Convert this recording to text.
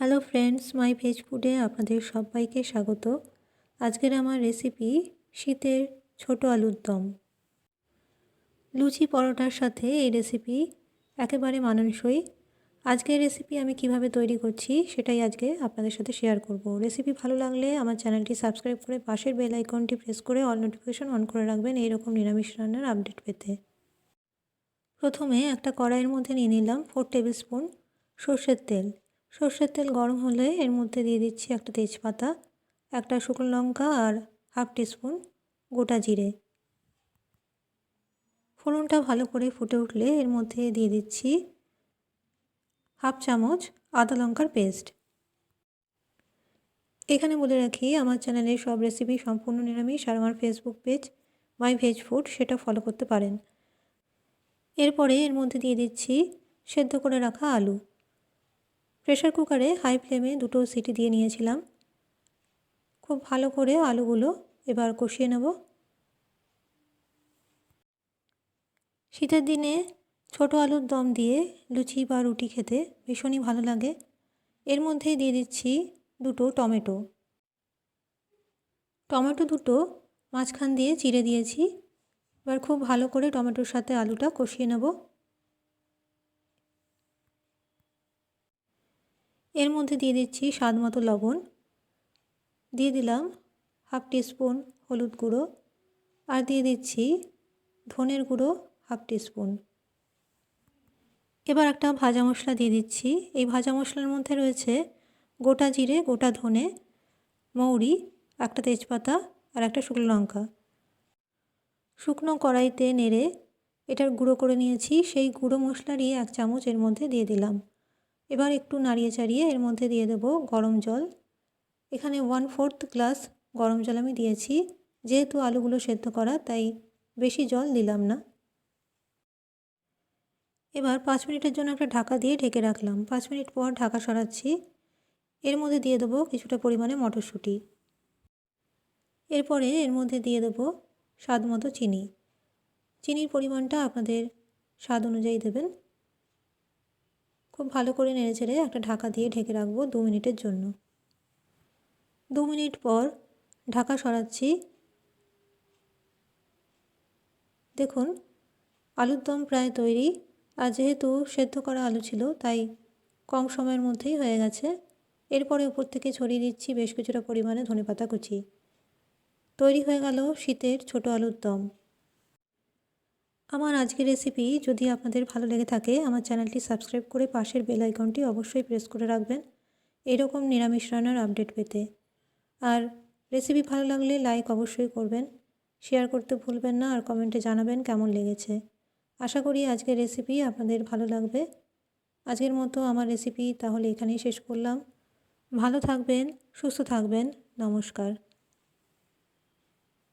Hello friends মাই veg ফুডে আপনাদের সবাইকে স্বাগত। আজকের আমার রেসিপি শীতের ছোট আলুর দম। লুচি পরোটার সাথে এই রেসিপি একেবারে মানানসই। আজকের রেসিপি আমি কীভাবে তৈরি করছি, সেটাই আজকে আপনাদের সাথে শেয়ার করব। রেসিপি ভালো লাগলে আমার চ্যানেলটি সাবস্ক্রাইব করে পাশের বেল আইকনটি প্রেস করে অল নোটিফিকেশন অন করে রাখবেন এইরকম নিরামিষ রান্নার আপডেট পেতে। প্রথমে একটা কড়াইয়ের মধ্যে নিয়ে নিলাম ফোর টেবিল স্পুন সর্ষের তেল। সর্ষের তেল গরম হলে এর মধ্যে দিয়ে দিচ্ছি একটা তেজপাতা, একটা শুকনো লঙ্কা আর হাফ টিস্পুন গোটা জিরে। ফোড়নটা ভালো করে ফুটে উঠলে এর মধ্যে দিয়ে দিচ্ছি হাফ চামচ আদা লঙ্কার পেস্ট এখানে বলে রাখি, আমার চ্যানেলে সব রেসিপি সম্পূর্ণ নিরামিষ আর আমার Facebook page my veg food সেটা ফলো করতে পারেন। এরপরে এর মধ্যে দিয়ে দিচ্ছি সেদ্ধ করে রাখা আলু। প্রেশার কুকারে হাই ফ্লেমে দুটো সিটি দিয়ে নিয়েছিলাম। খুব ভালো করে আলুগুলো এবার কষিয়ে নেব। শীতের দিনে ছোট আলুর দম দিয়ে লুচি বা রুটি খেতে ভীষণই ভালো লাগে। এর মধ্যেই দিয়ে দিচ্ছি দুটো টমেটো। টমেটো দুটো মাঝখান দিয়ে চিড়ে দিয়েছি। এবার খুব ভালো করে টমেটোর সাথে আলুটা কষিয়ে নেব। এর মধ্যে দিয়ে দিচ্ছি স্বাদ মতো লবণ। দিয়ে দিলাম হাফ টিস্পুন হলুদ গুঁড়ো আর দিয়ে দিচ্ছি ধনের গুঁড়ো হাফ টিস্পুন। এবার একটা ভাজা মশলা দিয়ে দিচ্ছি। এই ভাজা মশলার মধ্যে রয়েছে গোটা জিরে, গোটা ধনে, মৌরি, একটা তেজপাতা আর একটা শুকনো লঙ্কা। শুকনো কড়াইতে নেড়ে এটার গুঁড়ো করে নিয়েছি। সেই গুঁড়ো মশলারই এক চামচ এর মধ্যে দিয়ে দিলাম। এবার একটু নাড়িয়ে চাড়িয়ে এর মধ্যে দিয়ে দেবো গরম জল। এখানে ওয়ান ফোর্থ গ্লাস গরম জল আমি দিয়েছি। যেহেতু আলুগুলো সেদ্ধ করা, তাই বেশি জল দিলাম না। এবার পাঁচ মিনিটের জন্য একটা ঢাকা দিয়ে ঢেকে রাখলাম। পাঁচ মিনিট পর ঢাকা সরাচ্ছি। এর মধ্যে দিয়ে দেবো কিছুটা পরিমাণে মটরশুঁটি। এরপরে এর মধ্যে দিয়ে দেবো স্বাদ মতো চিনি। চিনির পরিমাণটা আপনাদের স্বাদ অনুযায়ী দেবেন। খুব ভালো করে নেড়ে ছেড়ে একটা ঢাকা দিয়ে ঢেকে রাখব দু মিনিটের জন্য। দু মিনিট পর ঢাকা সরাচ্ছি। দেখুন, আলুর দম প্রায় তৈরি। আর যেহেতু সেদ্ধ করা আলু ছিল, তাই কম সময়ের মধ্যেই হয়ে গেছে। এরপরে উপর থেকে ছড়িয়ে দিচ্ছি বেশ কিছুটা পরিমাণে ধনেপাতা কুচি। তৈরি হয়ে গেল শীতের ছোট আলুর দম। আমার আজকের রেসিপি যদি আপনাদের ভালো লেগে থাকে, আমার চ্যানেলটি সাবস্ক্রাইব করে পাশের বেল আইকনটি অবশ্যই প্রেস করে রাখবেন। এরকম নিরামিষ রান্নার আপডেট পেতে। আর রেসিপি ভালো লাগলে লাইক অবশ্যই করবেন। শেয়ার করতে ভুলবেন না আর কমেন্টে জানাবেন কেমন লেগেছে। আশা করি আজকের রেসিপি আপনাদের ভালো লাগবে। আজকের মতো আমার রেসিপি তাহলে এখানেই শেষ করলাম। ভালো থাকবেন, সুস্থ থাকবেন। নমস্কার।